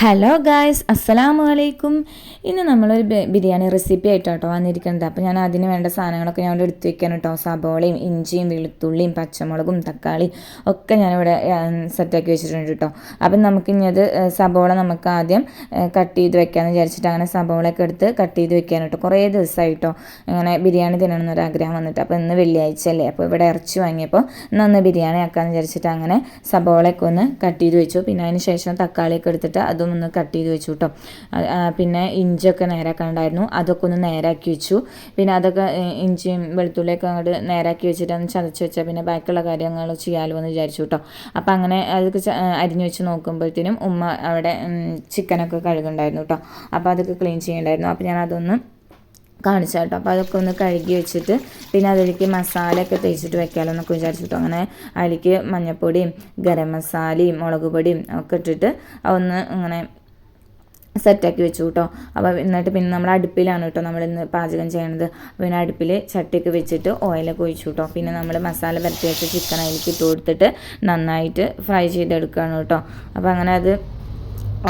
Hello guys അസ്സലാമു അലൈക്കും ഇന്ന് നമ്മളൊരു ബിരിയാണി റെസിപ്പി ആയിട്ടോ കേട്ടോ വന്നിരിക്കുന്നത്. അപ്പോൾ ഞാൻ അതിന് വേണ്ട സാധനങ്ങളൊക്കെ ഞാൻ ഇവിടെ എടുത്ത് വെക്കാൻ കേട്ടോ സബോളയും ഇഞ്ചിയും വെളുത്തുള്ളിയും പച്ചമുളകും തക്കാളിയും ഒക്കെ ഞാനിവിടെ സെറ്റാക്കി വെച്ചിട്ടുണ്ട് കേട്ടോ അപ്പം നമുക്ക് ഇനി അത് സബോള നമുക്ക് ആദ്യം കട്ട് ചെയ്ത് വെക്കാമെന്ന് വിചാരിച്ചിട്ട് അങ്ങനെ സബോളയൊക്കെ എടുത്ത് കട്ട് ചെയ്ത് വെക്കാൻ കേട്ടോ കുറേ ദിവസമായിട്ടോ ഇങ്ങനെ ബിരിയാണി തിന്നണം എന്നൊരു ആഗ്രഹം വന്നിട്ട്. അപ്പോൾ ഇന്ന് വെള്ളിയാഴ്ച അല്ലേ? അപ്പോൾ ഇവിടെ ഇറച്ചി വാങ്ങിയപ്പോൾ ഇന്ന് ബിരിയാണി ആക്കാമെന്ന് വിചാരിച്ചിട്ട് അങ്ങനെ സബോളയൊക്കെ ഒന്ന് കട്ട് ചെയ്ത് വെച്ചു. പിന്നെ അതിന് ശേഷം തക്കാളിയൊക്കെ എടുത്തിട്ട് അതും ഒന്ന് കട്ട് ചെയ്ത് വെച്ചു കേട്ടോ പിന്നെ ഇഞ്ചിയൊക്കെ നേരാക്കാണ്ടായിരുന്നു അതൊക്കെ ഒന്ന് നേരാക്കി വെച്ചു. പിന്നെ അതൊക്കെ ഇഞ്ചിയും വെളുത്തുള്ളിയൊക്കെ അങ്ങോട്ട് നേരാക്കി വെച്ചിട്ട് ഒന്ന് ചതച്ച് വെച്ചാൽ പിന്നെ ബാക്കിയുള്ള കാര്യങ്ങൾ ചെയ്യാമല്ലോ എന്ന് വിചാരിച്ചു കേട്ടോ അപ്പോൾ അങ്ങനെ അതൊക്കെ അരിഞ്ഞു വെച്ച് നോക്കുമ്പോഴത്തേനും ഉമ്മ അവിടെ ചിക്കനൊക്കെ കഴുകുണ്ടായിരുന്നു കേട്ടോ അപ്പോൾ അതൊക്കെ ക്ലീൻ ചെയ്യണ്ടായിരുന്നു. അപ്പോൾ ഞാൻ അതൊന്ന് കാണിച്ചു കേട്ടോ അപ്പോൾ അതൊക്കെ ഒന്ന് കഴുകി വെച്ചിട്ട് പിന്നെ അതിലേക്ക് മസാലയൊക്കെ തേച്ചിട്ട് വെക്കാമല്ലോ എന്നൊക്കെ വിചാരിച്ചിട്ടോ. അങ്ങനെ അതിലേക്ക് മഞ്ഞൾപ്പൊടിയും ഗരം മസാലയും മുളക് പൊടിയും ഒക്കെ ഇട്ടിട്ട് അതൊന്ന് ഇങ്ങനെ സെറ്റാക്കി വെച്ചു കേട്ടോ അപ്പോൾ എന്നിട്ട് പിന്നെ നമ്മൾ അടുപ്പിലാണ് കേട്ടോ നമ്മൾ ഇന്ന് പാചകം ചെയ്യണത്. പിന്നെ അടുപ്പിൽ ചട്ടിയൊക്കെ വെച്ചിട്ട് ഓയിലൊക്കെ ഒഴിച്ചു കേട്ടോ പിന്നെ നമ്മൾ മസാല പരത്തി വെച്ച ചിക്കൻ അതിലേക്ക് ഇട്ട് കൊടുത്തിട്ട് നന്നായിട്ട് ഫ്രൈ ചെയ്തെടുക്കുകയാണ് കേട്ടോ അപ്പോൾ അങ്ങനെ അത്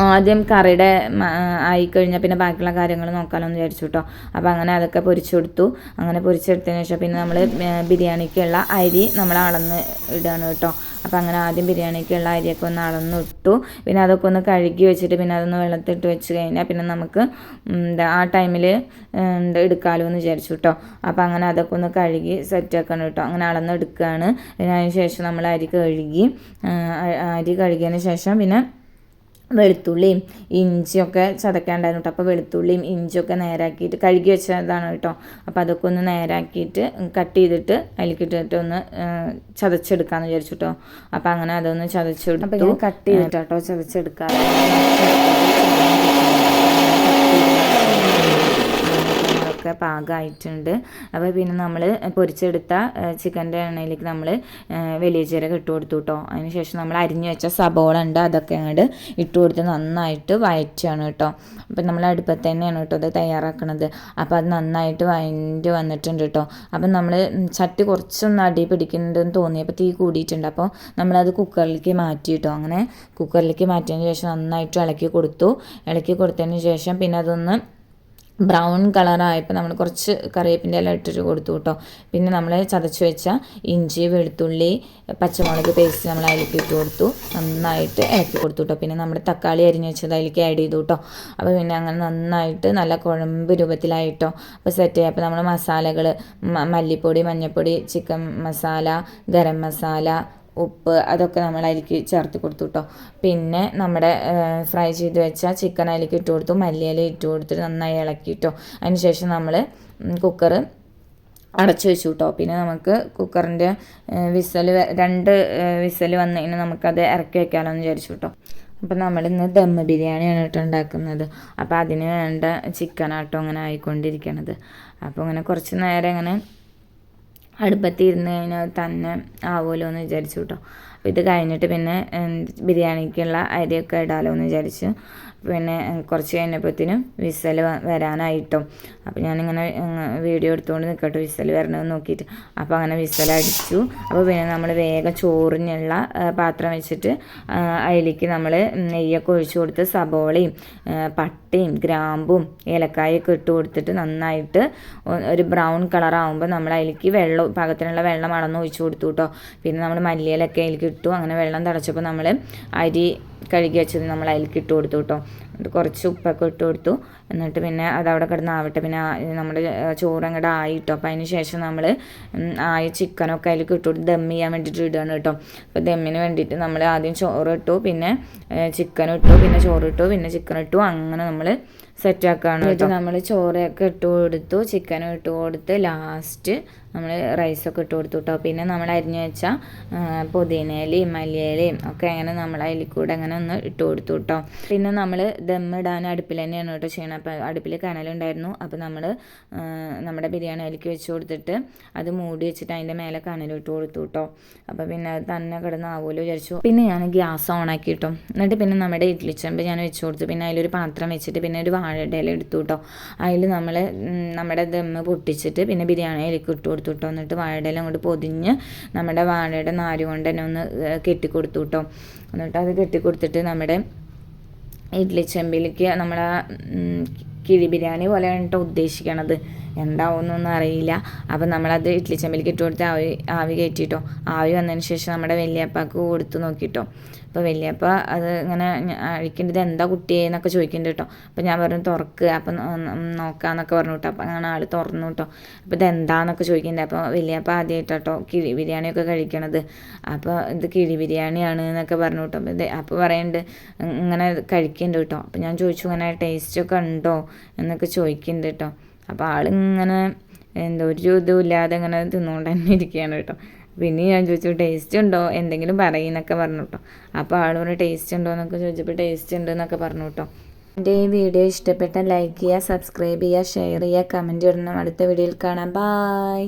ആദ്യം കറിയുടെ ആയി ആയിക്കഴിഞ്ഞാൽ പിന്നെ ബാക്കിയുള്ള കാര്യങ്ങൾ നോക്കാമെന്ന് വിചാരിച്ചു കേട്ടോ അപ്പോൾ അങ്ങനെ അതൊക്കെ പൊരിച്ചു കൊടുത്തു അങ്ങനെ പൊരിച്ചെടുത്തതിന് ശേഷം പിന്നെ നമ്മൾ ബിരിയാണിക്കുള്ള അരി നമ്മൾ അളന്ന് ഇടുകയാണ് കേട്ടോ. അപ്പോൾ അങ്ങനെ ആദ്യം ബിരിയാണിക്കുള്ള അരിയൊക്കെ ഒന്ന് അളന്ന് ഇട്ടു പിന്നെ അതൊക്കെ ഒന്ന് കഴുകി വെച്ചിട്ട് പിന്നെ അതൊന്ന് വെള്ളത്തിട്ട് വെച്ച് കഴിഞ്ഞാൽ പിന്നെ നമുക്ക് എന്താ ആ ടൈമിൽ എടുക്കാമല്ലോ എന്ന് വിചാരിച്ചു കേട്ടോ അപ്പോൾ അങ്ങനെ അതൊക്കെ ഒന്ന് കഴുകി സെറ്റ് ആക്കണം കേട്ടോ. അങ്ങനെ അളന്ന് എടുക്കുകയാണ് പിന്നെ അതിന് ശേഷം നമ്മൾ അരി കഴുകി അരി കഴുകിയതിന് ശേഷം പിന്നെ വെളുത്തുള്ളിയും ഇഞ്ചിയൊക്കെ ചതക്കാണ്ടായിരുന്നു കേട്ടോ. അപ്പോൾ വെളുത്തുള്ളിയും ഇഞ്ചിയൊക്കെ നേരാക്കിയിട്ട് കഴുകി വെച്ചതാണ് കേട്ടോ. അപ്പോൾ അതൊക്കെ ഒന്ന് നേരാക്കിയിട്ട് കട്ട് ചെയ്തിട്ട് അതിലേക്കിട്ടിട്ട് ഒന്ന് ചതച്ചെടുക്കാന്ന് വിചാരിച്ചു കേട്ടോ. അപ്പോൾ അങ്ങനെ അതൊന്ന് ചതച്ചെടുത്തു. കട്ട് ചെയ്തിട്ട് കേട്ടോ ചതച്ചെടുക്കാറ് ഒക്കെ പാകമായിട്ടുണ്ട് അപ്പോൾ പിന്നെ നമ്മൾ പൊരിച്ചെടുത്ത ചിക്കന്റെ എണ്ണയിലേക്ക് നമ്മൾ വലിയ ജീരകം ഇട്ട് കൊടുത്തു കേട്ടോ അതിന് ശേഷം നമ്മൾ അരിഞ്ഞു വെച്ച സബോള ഉണ്ട് അതൊക്കെ അങ്ങോട്ട് ഇട്ട് കൊടുത്ത് നന്നായിട്ട് വയറ്റാണ് കേട്ടോ. അപ്പം നമ്മൾ അടുപ്പത്ത് തന്നെയാണ് കേട്ടോ അത് തയ്യാറാക്കണത്. അപ്പോൾ അത് നന്നായിട്ട് വയന്റെ വന്നിട്ടുണ്ട് കേട്ടോ. അപ്പം നമ്മൾ ചട്ടി കുറച്ചൊന്ന് അടി പിടിക്കുന്നുണ്ടെന്ന് തോന്നിയപ്പോൾ തീ കൂടിയിട്ടുണ്ട്. അപ്പോൾ നമ്മളത് കുക്കറിലേക്ക് മാറ്റി കേട്ടോ. അങ്ങനെ കുക്കറിലേക്ക് മാറ്റിയതിന് ശേഷം നന്നായിട്ട് ഇളക്കി കൊടുത്തു. ഇളക്കി കൊടുത്തതിന് ശേഷം പിന്നെ അതൊന്ന് ബ്രൗൺ കളറായപ്പോൾ നമ്മൾ കുറച്ച് കറിവേപ്പിന്റെ ഇല ഇട്ടിട്ട് കൊടുത്തു കേട്ടോ. പിന്നെ നമ്മൾ ചതച്ച് വെച്ച ഇഞ്ചി വെളുത്തുള്ളി പച്ചമുളക് പേസ്റ്റ് നമ്മൾ അതിലേക്ക് ഇട്ട് കൊടുത്തു. നന്നായിട്ട് ഇളക്കി കൊടുത്തു കേട്ടോ. പിന്നെ നമ്മുടെ തക്കാളി അരിഞ്ഞ് വെച്ചത് അതിലേക്ക് ആഡ് ചെയ്തു കേട്ടോ. അപ്പോൾ പിന്നെ അങ്ങനെ നന്നായിട്ട് നല്ല കുഴമ്പ് രൂപത്തിലായിട്ടോ. അപ്പോൾ സെറ്റ് ചെയ്യാം. അപ്പോൾ നമ്മൾ മസാലകൾ മല്ലിപ്പൊടി മഞ്ഞൾപ്പൊടി ചിക്കൻ മസാല ഗരം മസാല ഉപ്പ് അതൊക്കെ നമ്മൾ അതിലേക്ക് ചേർത്ത് കൊടുത്തു കേട്ടോ പിന്നെ നമ്മുടെ ഫ്രൈ ചെയ്ത് വെച്ച ചിക്കൻ അതിലേക്ക് ഇട്ട് കൊടുത്തു. മല്ലിയില ഇട്ട് കൊടുത്തിട്ട് നന്നായി ഇളക്കിയിട്ടോ കേട്ടോ ശേഷം നമ്മൾ കുക്കർ അടച്ചു വെച്ചു കേട്ടോ പിന്നെ നമുക്ക് കുക്കറിന്റെ വിസൽ രണ്ട് വിസൽ കഴിഞ്ഞാൽ നമുക്കത് ഇറക്കി വെക്കാമല്ലോ എന്ന് വിചാരിച്ചു കേട്ടോ അപ്പം നമ്മളിന്ന് ദമ്മ ബിരിയാണിയാണ് കേട്ടോ ഉണ്ടാക്കുന്നത്. അപ്പോൾ അതിന് വേണ്ട ചിക്കനാട്ടോ അങ്ങനെ ആയിക്കൊണ്ടിരിക്കണത്. അപ്പോൾ അങ്ങനെ കുറച്ച് നേരം ഇങ്ങനെ അടുപ്പത്തിരുന്ന് കഴിഞ്ഞാൽ തന്നെ ആവുമല്ലോ എന്ന് വിചാരിച്ചു കേട്ടോ. അപ്പോൾ ഇത് കഴിഞ്ഞിട്ട് പിന്നെ ബിരിയാണിക്കുള്ള അരിയൊക്കെ ഇടാലോന്ന് എന്ന് വിചാരിച്ചു പിന്നെ കുറച്ച് കഴിഞ്ഞപ്പോഴത്തേനും വിസൽ വരാനായിട്ടും. അപ്പോൾ ഞാനിങ്ങനെ വീഡിയോ എടുത്തുകൊണ്ട് നിൽക്കട്ടെ വിസൽ വരണമെന്ന് നോക്കിയിട്ട്. അപ്പോൾ അങ്ങനെ വിസൽ അടിച്ചു. അപ്പോൾ പിന്നെ നമ്മൾ വേഗം ചോറിനുള്ള പാത്രം വെച്ചിട്ട് അതിലേക്ക് നമ്മൾ നെയ്യൊക്കെ ഒഴിച്ചു കൊടുത്ത് സബോളയും പട്ടയും ഗ്രാമ്പും ഏലക്കായൊക്കെ ഇട്ട് കൊടുത്തിട്ട് നന്നായിട്ട് ഒരു ബ്രൗൺ കളർ ആകുമ്പോൾ നമ്മൾ അതിലേക്ക് വെള്ളം പാകത്തിനുള്ള വെള്ളം അളന്ന് ഒഴിച്ചു കൊടുത്തു കേട്ടോ പിന്നെ നമ്മൾ മല്ലിയിലൊക്കെ അതിലേക്ക് ഇട്ടു അങ്ങനെ വെള്ളം തിളച്ചപ്പോൾ നമ്മൾ അരി കഴുകി വെച്ചത് നമ്മൾ അതിലേക്ക് ഇട്ട് കൊടുത്തു കേട്ടോ എന്നിട്ട് കുറച്ച് ഉപ്പൊക്കെ ഇട്ട് കൊടുത്തു. എന്നിട്ട് പിന്നെ അതവിടെ കിടന്ന് ആവട്ടെ. പിന്നെ നമ്മുടെ ചോറ് അങ്ങോട്ട് ആയിട്ടോ. അപ്പോൾ അതിന് ശേഷം നമ്മൾ ആയ ചിക്കനൊക്കെ അതിലേക്ക് ഇട്ട് കൊടുത്ത് ദം ചെയ്യാൻ വേണ്ടിയിട്ട് ഇടുകയാണ് കേട്ടോ അപ്പോൾ ദമ്മിന് വേണ്ടിയിട്ട് നമ്മൾ ആദ്യം ചോറ് ഇട്ടു. പിന്നെ ചിക്കൻ ഇട്ടു. പിന്നെ ചോറ് ഇട്ടു. പിന്നെ ചിക്കൻ ഇട്ടു. അങ്ങനെ നമ്മൾ സെറ്റാക്കുകയാണ് കേട്ടോ നമ്മൾ ചോറൊക്കെ ഇട്ട് കൊടുത്തു. ചിക്കനും ഇട്ട് കൊടുത്ത് ലാസ്റ്റ് നമ്മൾ റൈസൊക്കെ ഇട്ട് കൊടുത്തു കേട്ടോ പിന്നെ നമ്മൾ അരിഞ്ഞു വെച്ച പുതിനയിലയും മല്ലിയിലയും ഒക്കെ അങ്ങനെ നമ്മൾ അതിൽ കൂടെ അങ്ങനെ ഒന്ന് ഇട്ട് കൊടുത്തു കേട്ടോ പിന്നെ നമ്മൾ ദമ്മിടാൻ അടുപ്പിൽ തന്നെയാണ് കേട്ടോ ചെയ്യണം. അപ്പോൾ അടുപ്പിൽ കനലുണ്ടായിരുന്നു. അപ്പോൾ നമ്മൾ നമ്മുടെ ബിരിയാണി അതിലേക്ക് വെച്ച് കൊടുത്തിട്ട് അത് മൂടി വെച്ചിട്ട് അതിന്റെ മേലെ കനലിട്ട് കൊടുത്തു കേട്ടോ അപ്പോൾ പിന്നെ അത് തന്നെ കിടന്ന് ആവുമല്ലോ വിചാരിച്ചു. പിന്നെ ഞാൻ ഗ്യാസ് ഓൺ ആക്കി കേട്ടോ എന്നിട്ട് പിന്നെ നമ്മുടെ ഇഡ്ഡലി ചെമ്പ് ഞാൻ വെച്ച് കൊടുത്തു. പിന്നെ അതിലൊരു പാത്രം വെച്ചിട്ട് പിന്നെ ഒരു വാഴ ഇല എടുത്തു കേട്ടോ അതിൽ നമ്മൾ നമ്മുടെ ദമ്മ് പൊട്ടിച്ചിട്ട് പിന്നെ ബിരിയാണി അതിലേക്ക് ഇട്ട് കൊടുത്തു കേട്ടോ എന്നിട്ട് വാഴയുടെ ഇല അങ്ങോട്ട് പൊതിഞ്ഞ് നമ്മുടെ വാഴയുടെ നാര് കൊണ്ട് തന്നെ ഒന്ന് കെട്ടിക്കൊടുത്തു കേട്ടോ എന്നിട്ട് അത് കെട്ടിക്കൊടുത്തിട്ട് നമ്മുടെ ഇഡ്ലി ചെമ്പിലേക്ക് നമ്മളാ കിഴി ബിരിയാണി പോലെയാണ് കേട്ടോ ഉദ്ദേശിക്കണത്. എന്താവുമെന്നൊന്നും അറിയില്ല അപ്പം നമ്മളത് ഇഡ്ഡലി ചെമ്പിലേക്ക് ഇട്ട് കൊടുത്ത് ആവി ആവി കയറ്റിട്ടോ. ആവി വന്നതിന് ശേഷം നമ്മുടെ വലിയപ്പാക്ക് കൊടുത്ത് നോക്കിയിട്ടോ അപ്പോൾ വലിയപ്പ അത് ഇങ്ങനെ അഴിക്കേണ്ടത് എന്താ കുട്ടിയെ എന്നൊക്കെ ചോദിക്കുന്നുണ്ട് കേട്ടോ. അപ്പോൾ ഞാൻ പറഞ്ഞു തുറക്ക്. അപ്പം നോക്കാന്നൊക്കെ പറഞ്ഞു കേട്ടോ. അപ്പം അങ്ങനെ ആൾ തുറന്നു കേട്ടോ. അപ്പോൾ ഇത് എന്താന്നൊക്കെ ചോദിക്കുന്നുണ്ട്. അപ്പോൾ വലിയപ്പ ആദ്യമായിട്ടോ കിഴി ബിരിയാണിയൊക്കെ കഴിക്കണത്. അപ്പോൾ ഇത് കിഴി ബിരിയാണിയാണ് എന്നൊക്കെ പറഞ്ഞു കേട്ടോ. അപ്പോൾ ഇത് അപ്പോൾ പറയുന്നുണ്ട് ഇങ്ങനെ കഴിക്കുന്നുണ്ട് കേട്ടോ. അപ്പോൾ ഞാൻ ചോദിച്ചു ഇങ്ങനെ ടേസ്റ്റൊക്കെ ഉണ്ടോ? എന്നൊക്കെ ചോദിക്കുന്നുണ്ട് കേട്ടോ. അപ്പോൾ ആളിങ്ങനെ എന്തോ ഒരു ഇതും ഇല്ലാതെ ഇങ്ങനെ തിന്നുകൊണ്ട് തന്നെ ഇരിക്കുകയാണ് കേട്ടോ. പിന്നെ ഞാൻ ചോദിച്ചു ടേസ്റ്റ് ഉണ്ടോ? എന്തെങ്കിലും പറയുന്നൊക്കെ പറഞ്ഞു കേട്ടോ. അപ്പോൾ ആൾ പറഞ്ഞു ടേസ്റ്റ് ഉണ്ടോ? എന്നൊക്കെ ചോദിച്ചപ്പോൾ ടേസ്റ്റ് ഉണ്ട് എന്നൊക്കെ പറഞ്ഞു കേട്ടോ. എന്റെ ഈ വീഡിയോ ഇഷ്ടപ്പെട്ട ലൈക്ക് ചെയ്യുക സബ്സ്ക്രൈബ് ചെയ്യുക ഷെയർ ചെയ്യുക കമന്റ് ഇടണം. അടുത്ത വീഡിയോയിൽ കാണാം. ബായ്